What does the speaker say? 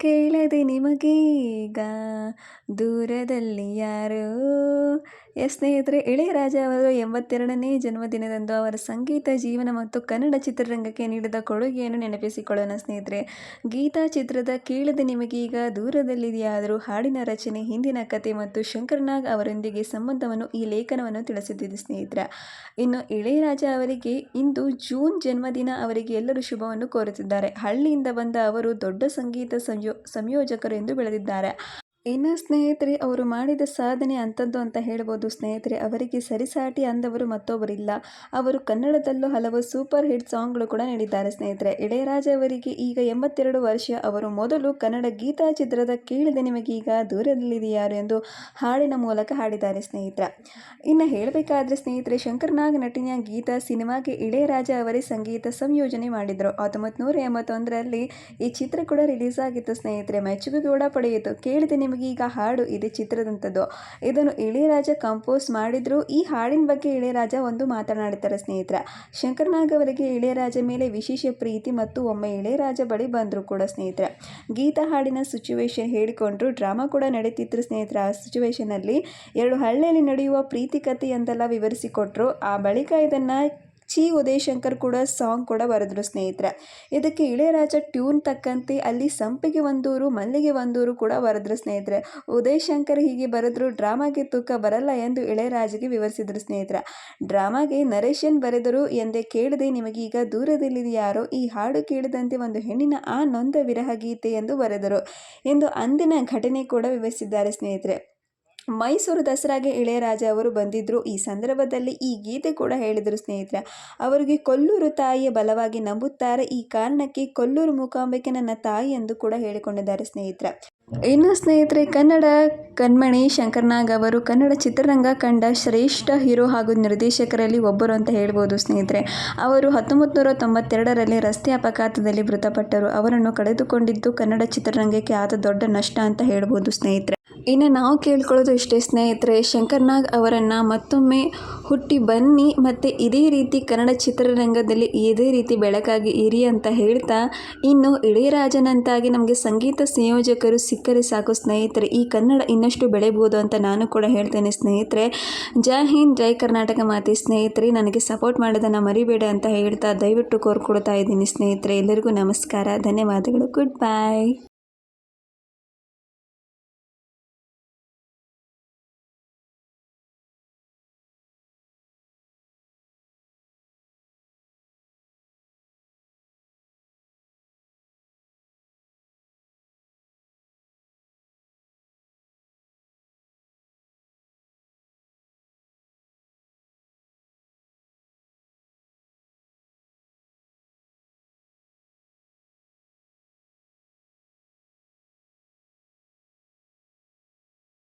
ಕೇಳದೆ ನಿಮಗೀಗ ದೂರದಲ್ಲಿ ಯಾರು? ಎಸ್ ಸ್ನೇಹಿತರೆ ಇಳೆಯರಾಜ ಅವರು ಎಂಬತ್ತೆರಡನೇ ಜನ್ಮದಿನದಂದು ಅವರ ಸಂಗೀತ ಜೀವನ ಮತ್ತು ಕನ್ನಡ ಚಿತ್ರರಂಗಕ್ಕೆ ನೀಡಿದ ಕೊಡುಗೆಯನ್ನು ನೆನಪಿಸಿಕೊಳ್ಳೋಣ ಸ್ನೇಹಿತರೆ. ಗೀತಾ ಚಿತ್ರದ ಕೇಳದೆ ನಿಮಗೀಗ ದೂರದಲ್ಲಿದೆಯಾದರೂ ಹಾಡಿನ ರಚನೆ, ಹಿಂದಿನ ಕತೆ ಮತ್ತು ಶಂಕರ್ನಾಗ್ ಅವರೊಂದಿಗೆ ಸಂಬಂಧವನ್ನು ಈ ಲೇಖನವನ್ನು ತಿಳಿಸುತ್ತಿದೆ ಸ್ನೇಹಿತರೆ. ಇನ್ನು ಇಳೆಯರಾಜ ಅವರಿಗೆ ಇಂದು ಜೂನ್ ಜನ್ಮದಿನ, ಅವರಿಗೆ ಎಲ್ಲರೂ ಶುಭವನ್ನು ಕೋರುತ್ತಿದ್ದಾರೆ. ಹಳ್ಳಿಯಿಂದ ಬಂದ ಅವರು ದೊಡ್ಡ ಸಂಗೀತ ಸಂಯೋ ಸಂಯೋಜಕರು ಎಂದು ಬೆಳೆದಿದ್ದಾರೆ. ಇನ್ನು ಸ್ನೇಹಿತರೆ, ಅವರು ಮಾಡಿದ ಸಾಧನೆ ಅಂಥದ್ದು ಅಂತ ಹೇಳ್ಬೋದು. ಸ್ನೇಹಿತರೆ, ಅವರಿಗೆ ಸರಿಸಾಟಿ ಅಂದವರು ಮತ್ತೊಬ್ಬರಿಲ್ಲ. ಅವರು ಕನ್ನಡದಲ್ಲೂ ಹಲವು ಸೂಪರ್ ಹಿಟ್ ಸಾಂಗ್ಗಳು ಕೂಡ ನೀಡಿದ್ದಾರೆ ಸ್ನೇಹಿತರೆ. ಇಳೆಯರಾಜ ಅವರಿಗೆ ಈಗ ಎಂಬತ್ತೆರಡು ವರ್ಷ. ಅವರು ಮೊದಲು ಕನ್ನಡ ಗೀತಾ ಚಿತ್ರದ ಕೇಳಿದ ನಿಮಗೀಗ ದೂರದಲ್ಲಿದೆಯಾರು ಎಂದು ಹಾಡಿನ ಮೂಲಕ ಹಾಡಿದ್ದಾರೆ ಸ್ನೇಹಿತರ. ಇನ್ನು ಹೇಳಬೇಕಾದ್ರೆ ಸ್ನೇಹಿತರೆ ಶಂಕರ್ನಾಗ್ ನಟಿನಿಯ ಗೀತಾ ಸಿನಿಮಾಗೆ ಇಳೆಯರಾಜ ಅವರೇ ಸಂಗೀತ ಸಂಯೋಜನೆ ಮಾಡಿದರು. ಹತ್ತೊಂಬತ್ತು ನೂರ ಎಂಬತ್ತೊಂದರಲ್ಲಿ ಈ ಚಿತ್ರ ಕೂಡ ರಿಲೀಸ್ ಆಗಿತ್ತು ಸ್ನೇಹಿತರೆ. ಮೆಚ್ಚುಗೆ ಕೂಡ ಪಡೆಯಿತು. ಕೇಳಿದೆ ನಿಮಗೆ ಈಗ ಹಾಡು ಇದೆ ಚಿತ್ರದಂಥದ್ದು. ಇದನ್ನು ಇಳೆಯರಾಜ ಕಂಪೋಸ್ ಮಾಡಿದ್ರು. ಈ ಹಾಡಿನ ಬಗ್ಗೆ ಇಳೆಯರಾಜ ಒಂದು ಮಾತನಾಡುತ್ತಾರೆ ಸ್ನೇಹಿತರ. ಶಂಕರನಾಗ್ ಅವರಿಗೆ ಇಳೆಯರಾಜ ಮೇಲೆ ವಿಶೇಷ ಪ್ರೀತಿ ಮತ್ತು ಒಮ್ಮೆ ಇಳೆಯರಾಜ ಬಳಿ ಬಂದರು ಕೂಡ ಸ್ನೇಹಿತರ. ಗೀತ ಹಾಡಿನ ಸಿಚುವೇಶನ್ ಹೇಳಿಕೊಂಡ್ರು. ಡ್ರಾಮಾ ಕೂಡ ನಡೀತಿದ್ರು ಸ್ನೇಹಿತರ. ಆ ಸಿಚುವೇಶನಲ್ಲಿ ಎರಡು ಹಳ್ಳಿಯಲ್ಲಿ ನಡೆಯುವ ಪ್ರೀತಿ ಕಥೆ ಅಂತೆಲ್ಲ ವಿವರಿಸಿಕೊಟ್ರು. ಆ ಬಳಿಕ ಇದನ್ನು ಚಿ ಉದಯಶಂಕರ್ ಕೂಡ ಸಾಂಗ್ ಕೂಡ ಬರೆದ್ರು ಸ್ನೇಹಿತರೆ. ಇದಕ್ಕೆ ಇಳೆಯರಾಜ ಟ್ಯೂನ್ ತಕ್ಕಂತೆ ಅಲ್ಲಿ ಸಂಪಿಗೆ ಒಂದೂರು, ಮಲ್ಲಿಗೆ ಒಂದೂರು ಕೂಡ ಬರೆದ್ರು ಸ್ನೇಹಿತರೆ. ಉದಯಶಂಕರ್ ಹೀಗೆ ಬರೆದ್ರು, ಡ್ರಾಮಾಗೆ ತೂಕ ಬರಲ್ಲ ಎಂದು ಇಳೆಯರಾಜಗೆ ವಿವರಿಸಿದ್ರು ಸ್ನೇಹಿತರೆ. ಡ್ರಾಮಾಗೆ ನರೇಶನ್ ಬರೆದರು ಎಂದೇ ಕೇಳದೆ, ನಿಮಗೀಗ ದೂರದಲ್ಲಿದೆ ಯಾರೋ ಈ ಹಾಡು ಕೇಳಿದಂತೆ ಒಂದು ಹೆಣ್ಣಿನ ಆ ನೊಂದ ವಿರಹ ಗೀತೆ ಎಂದು ಬರೆದರು. ಎಂದು ಅಂದಿನ ಘಟನೆ ಕೂಡ ವಿವರಿಸಿದ್ದಾರೆ ಸ್ನೇಹಿತರೆ. ಮೈಸೂರು ದಸರಾಗೆ ಇಳೆಯರಾಜ ಅವರು ಬಂದಿದ್ದರು ಈ ಸಂದರ್ಭದಲ್ಲಿ ಈ ಗೀತೆ ಕೂಡ ಹೇಳಿದರು ಸ್ನೇಹಿತರೆ. ಅವರಿಗೆ ಕೊಲ್ಲೂರು ತಾಯಿಯ ಬಲವಾಗಿ ನಂಬುತ್ತಾರೆ. ಈ ಕಾರಣಕ್ಕೆ ಕೊಲ್ಲೂರು ಮೂಕಾಂಬಿಕೆ ನನ್ನ ತಾಯಿ ಎಂದು ಕೂಡ ಹೇಳಿಕೊಂಡಿದ್ದಾರೆ ಸ್ನೇಹಿತರೆ. ಇನ್ನು ಸ್ನೇಹಿತರೆ, ಕನ್ನಡ ಕಣ್ಮಣಿ ಶಂಕರ್ನಾಗ್ ಅವರು ಕನ್ನಡ ಚಿತ್ರರಂಗ ಕಂಡ ಶ್ರೇಷ್ಠ ಹೀರೋ ಹಾಗೂ ನಿರ್ದೇಶಕರಲ್ಲಿ ಒಬ್ಬರು ಅಂತ ಹೇಳ್ಬೋದು ಸ್ನೇಹಿತರೆ. ಅವರು ಹತ್ತೊಂಬತ್ತು ನೂರ ತೊಂಬತ್ತೆರಡರಲ್ಲಿ ರಸ್ತೆ ಅಪಘಾತದಲ್ಲಿ ಮೃತಪಟ್ಟರು. ಅವರನ್ನು ಕಳೆದುಕೊಂಡಿದ್ದು ಕನ್ನಡ ಚಿತ್ರರಂಗಕ್ಕೆ ಆದ ದೊಡ್ಡ ನಷ್ಟ ಅಂತ ಹೇಳ್ಬೋದು ಸ್ನೇಹಿತರೆ. ಇನ್ನು ನಾವು ಕೇಳ್ಕೊಳ್ಳೋದು ಇಷ್ಟೇ, ಸ್ನೇಹಿತರೆ. ಶಂಕರ್ನಾಗ್ ಅವರನ್ನು ಮತ್ತೊಮ್ಮೆ ಹುಟ್ಟಿ ಬನ್ನಿ. ಮತ್ತು ಇದೇ ರೀತಿ ಕನ್ನಡ ಚಿತ್ರರಂಗದಲ್ಲಿ ಇದೇ ರೀತಿ ಬೆಳಕಾಗಿ ಇರಿ ಅಂತ ಹೇಳ್ತಾ, ಇನ್ನು ಇಳೆಯರಾಜನಂತಾಗಿ ನಮಗೆ ಸಂಗೀತ ಸಂಯೋಜಕರು ಸಿಕ್ಕರೆ ಸಾಕು ಸ್ನೇಹಿತರೆ. ಈ ಕನ್ನಡ ಇನ್ನಷ್ಟು ಬೆಳೆಯಬಹುದು ಅಂತ ನಾನು ಕೂಡ ಹೇಳ್ತೇನೆ ಸ್ನೇಹಿತರೆ. ಜೈ ಹಿಂದ್, ಜೈ ಕರ್ನಾಟಕ ಮಾತೆ ಸ್ನೇಹಿತರೆ. ನನಗೆ ಸಪೋರ್ಟ್ ಮಾಡೋದನ್ನು ಮರಿಬೇಡ ಅಂತ ಹೇಳ್ತಾ ದಯವಿಟ್ಟು ಕೋರ್ಕೊಡ್ತಾ ಇದ್ದೀನಿ ಸ್ನೇಹಿತರೆ. ಎಲ್ಲರಿಗೂ ನಮಸ್ಕಾರ, ಧನ್ಯವಾದಗಳು. ಗುಡ್ ಬಾಯ್